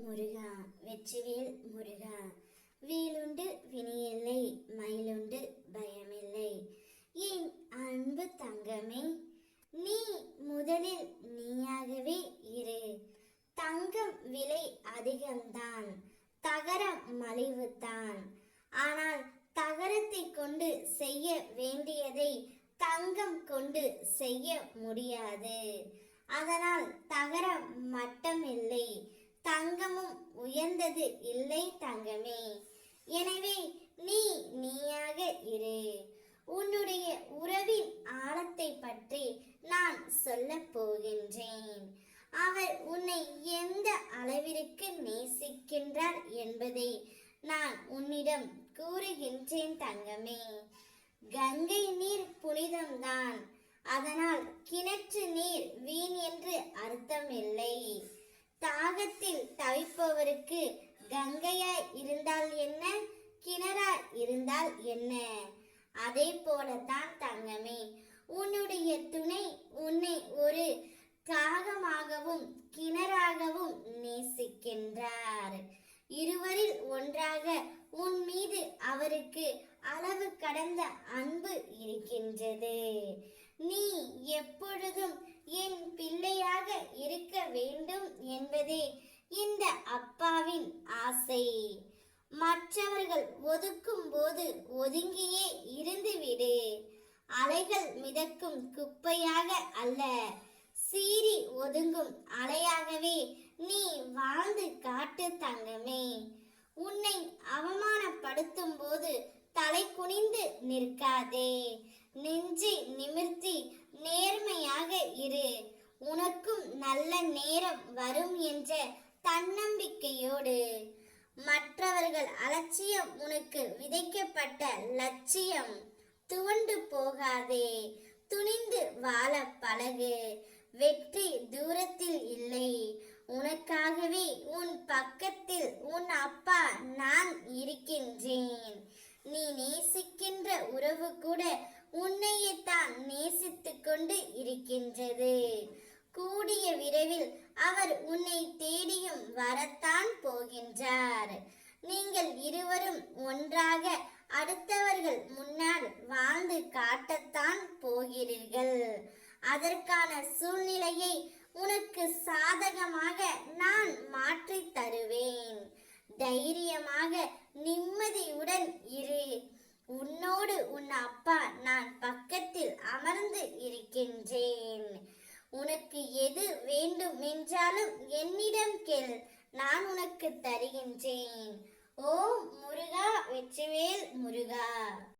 முருகா வெற்றிவேல் முருகா. வேலுண்டு வினையில்லை மயிலுண்டு பயமில்லை. என் அன்பு தங்கமே நீ முதலில் நீயாகவே இரு. தங்கம் விலை அதிகம்தான் தகரம் மலிவுதான். ஆனால் தகரத்தை கொண்டு செய்ய வேண்டியதை தங்கம் கொண்டு செய்ய முடியாது. அதனால் தகரம் மட்டமில்லை. தங்கமும் உயர்ந்தது இல்லை தங்கமே. எனவே நீ நீயாக இரு. உன்னுடைய உறவின் ஆழத்தை பற்றி நான் சொல்ல போகின்றேன். அவர் உன்னை எந்த அளவிற்கு நேசிக்கின்றார் என்பதை நான் உன்னிடம் கூறுகின்றேன் தங்கமே. கங்கை நீர் புனிதம்தான். அதனால் கிணற்று நீர் வீண் என்று அர்த்தமில்லை. தாகத்தில் தவிப்பவருக்கு கங்கையாய் இருந்தால் என்ன? கிணறா இருந்தால் என்ன? அதே போலத்தான் தங்கமே உன்னுடைய துணை உன்னை ஒரு தாகமாகவும் கிணறாகவும் நேசிக்கின்றார். இருவரில் ஒன்றாக உன் மீது அவருக்கு அளவு கடந்த அன்பு இருக்கின்றது. நீ எப்பொழுதும் என் பிள்ளையாக இருக்க வேண்டும் என்பதே இந்த அப்பாவின் ஆசை. மற்றவர்கள் ஒதுக்கும் போது ஒதுங்கியே இருந்துவிடு. அலைகள் மிதக்கும் குப்பையாக அல்ல. சீறி ஒதுங்கும் அலையாகவே நீ வாழ்ந்து காட்டு தங்கமே. உன்னை அவமானப்படுத்தும் போது தலை குனிந்து நிற்காதே. நெஞ்சை நிமிர்த்தி நேர்மையாக இரு. நல்ல நேரம் வரும் என்ற தன்னம்பிக்கையோடு. மற்றவர்கள் அலட்சியம் உனக்கு விதைக்கப்பட்ட லட்சியம். துவண்டு போகாதே. துணிந்து வாழ பழகு. வெற்றி தூரத்தில் இல்லை. உனக்காகவே உன் பக்கத்தில் உன் அப்பா நான் இருக்கின்றேன். நீ நேசிக்கின்ற உறவு கூட உன்னையே தான் நேசித்துக்கொண்டு கொண்டு கூடிய விரைவில் அவர் உன்னை தேடியும் என்றார் நீங்கள் இருவரும் ஒன்றாக அடுத்தவர்கள் முன்னால் வாழ்ந்து காட்டத்தான் போகிறீர்கள். அதற்கான சூழ்நிலையை உனக்கு சாதகமாக நான் மாற்றி தருவேன். தைரியமாக நிம்மதியுடன் இரு. உன்னோடு உன் அப்பா நான் பக்கத்தில் அமர்ந்து இருக்கின்றேன். உனக்கு எது வேண்டும் என்றாலும் என்னிடம் கேள். நான் உனக்கு தருகின்றேன். ஓம் முருகா வெற்றிவேல் முருகா.